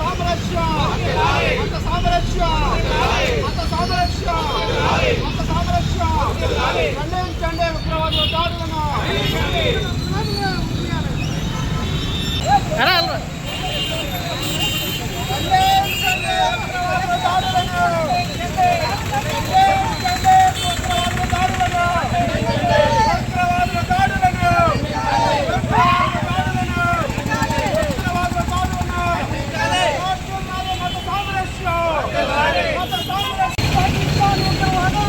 సామ్రాజ్యం మత సామ్రాజ్యం మత సామ్రాజ్యం మత సామ్రాజ్యం ఖండించండి ఉగ్రవాదుల దాడులను ఖండించండి ఉగ్రవాదుల దాడులను ఖండించండి ఉగ్రవాదుల దాడులను ఉగ్రవాదుల దాడులను ఉగ్రవాదుల దాడులను రాజ్యాంగాలు మత సామ్రాజ్యం మత సామ్రాజ్యం పాకిస్తాన్ ఉగ్రవాదం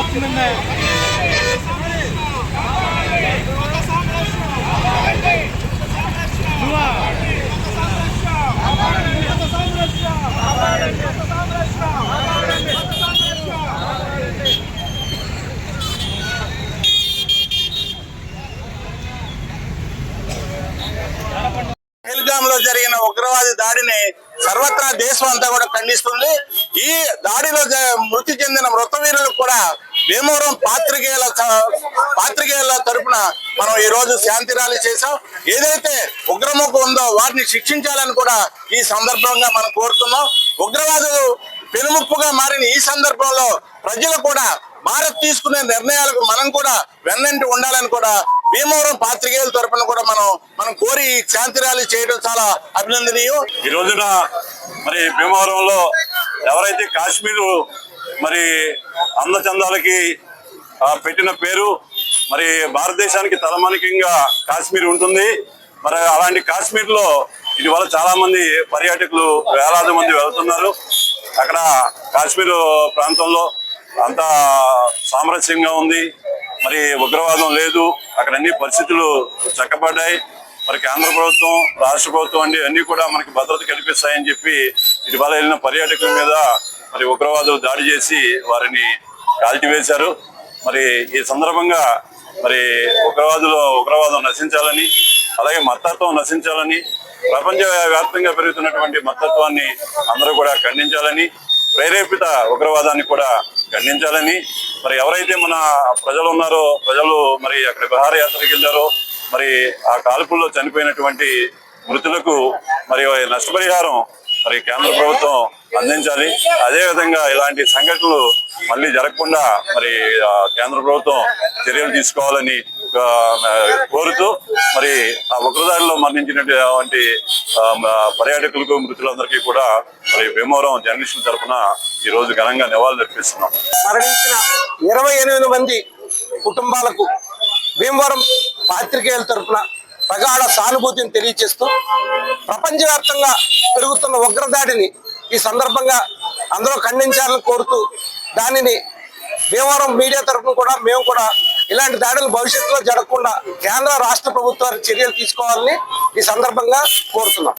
లో జరిగిన ఉగ్రవాది దాడిని సర్వత్రా దేశం అంతా కూడా ఖండిస్తుంది. ఈ దాడిలో మృతి చెందిన మృతవీరులకు కూడా భీమవరం పాత్రికేయుల స- పాత్రికేయుల తరపున మనం ఈ రోజు శాంతి ర్యాలీ చేశాం. ఏదైతే ఉగ్రముఖ ఉందో వారిని శిక్షించాలని కూడా ఈ సందర్భంగా మనం కోరుతున్నాం. ఉగ్రవాదులు పెనుముప్పుగా మారిన ఈ సందర్భంలో ప్రజలు కూడా భారత్ తీసుకునే నిర్ణయాలకు మనం కూడా వెన్నంటి ఉండాలని కూడా భీమవరం పాత్రికేయుల తరపున కూడా మనం మనం కోరి శాంతి ర్యాలీ చేయడం చాలా అభినందనీయం. ఈ రోజున మరి భీమవరంలో ఎవరైతే కాశ్మీర్ మరి అందచందాలకి పెట్టిన పేరు మరి భారతదేశానికి తలమానికంగా కాశ్మీర్ ఉంటుంది. మరి అలాంటి కాశ్మీర్లో ఇటీవల చాలా మంది పర్యాటకులు వేలాది మంది వెళ్తున్నారు. అక్కడ కాశ్మీర్ ప్రాంతంలో అంతా సామరస్యంగా ఉంది. మరి ఉగ్రవాదం లేదు. అక్కడ అన్ని పరిస్థితులు చక్కబడ్డాయి. మరి కేంద్ర ప్రభుత్వం రాష్ట్ర ప్రభుత్వం అండి అన్ని కూడా మనకి భద్రత కల్పిస్తాయని చెప్పి ఇటీవల వెళ్ళిన పర్యాటకుల మీద మరి ఉగ్రవాదులు దాడి చేసి వారిని కాల్చివేశారు. మరి ఈ సందర్భంగా మరి ఉగ్రవాదులు ఉగ్రవాదం నశించాలని అలాగే మతత్వం నశించాలని ప్రపంచ వ్యాప్తంగా పెరుగుతున్నటువంటి మతత్వాన్ని అందరూ కూడా ఖండించాలని ప్రేరేపిత ఉగ్రవాదాన్ని కూడా ఖండించాలని. మరి ఎవరైతే మన ప్రజలు ఉన్నారో ప్రజలు మరి అక్కడ విహారయాత్రకు వెళ్ళారో మరి ఆ కాల్పుల్లో చనిపోయినటువంటి మృతులకు మరి నష్టపరిహారం మరి కేంద్ర ప్రభుత్వం అందించాలి. అదే విధంగా ఇలాంటి సంఘటనలు మళ్ళీ జరగకుండా మరి కేంద్ర ప్రభుత్వం చర్యలు తీసుకోవాలని కోరుతూ మరి ఆ ఉగ్రదాడిలో మరణించినటువంటి పర్యాటకులకు మృతులందరికీ కూడా మరి భీమవరం జర్నలిస్టుల తరఫున ఈ రోజు ఘనంగా నివాళులు అర్పిస్తున్నాం. మరణించిన ఇరవై ఎనిమిది మంది కుటుంబాలకు భీమవరం పాత్రికేయుల తరపున ప్రగాఢ సానుభూతిని తెలియజేస్తూ ప్రపంచవ్యాప్తంగా పెరుగుతున్న ఉగ్రదాడిని ఈ సందర్భంగా అందరూ ఖండించాలని కోరుతూ దానిని భీమవరం మీడియా తరపున కూడా మేము కూడా ఇలాంటి దాడులు భవిష్యత్తులో జరగకుండా కేంద్ర రాష్ట్ర ప్రభుత్వాలు చర్యలు తీసుకోవాలని ఈ సందర్భంగా కోరుతున్నాం.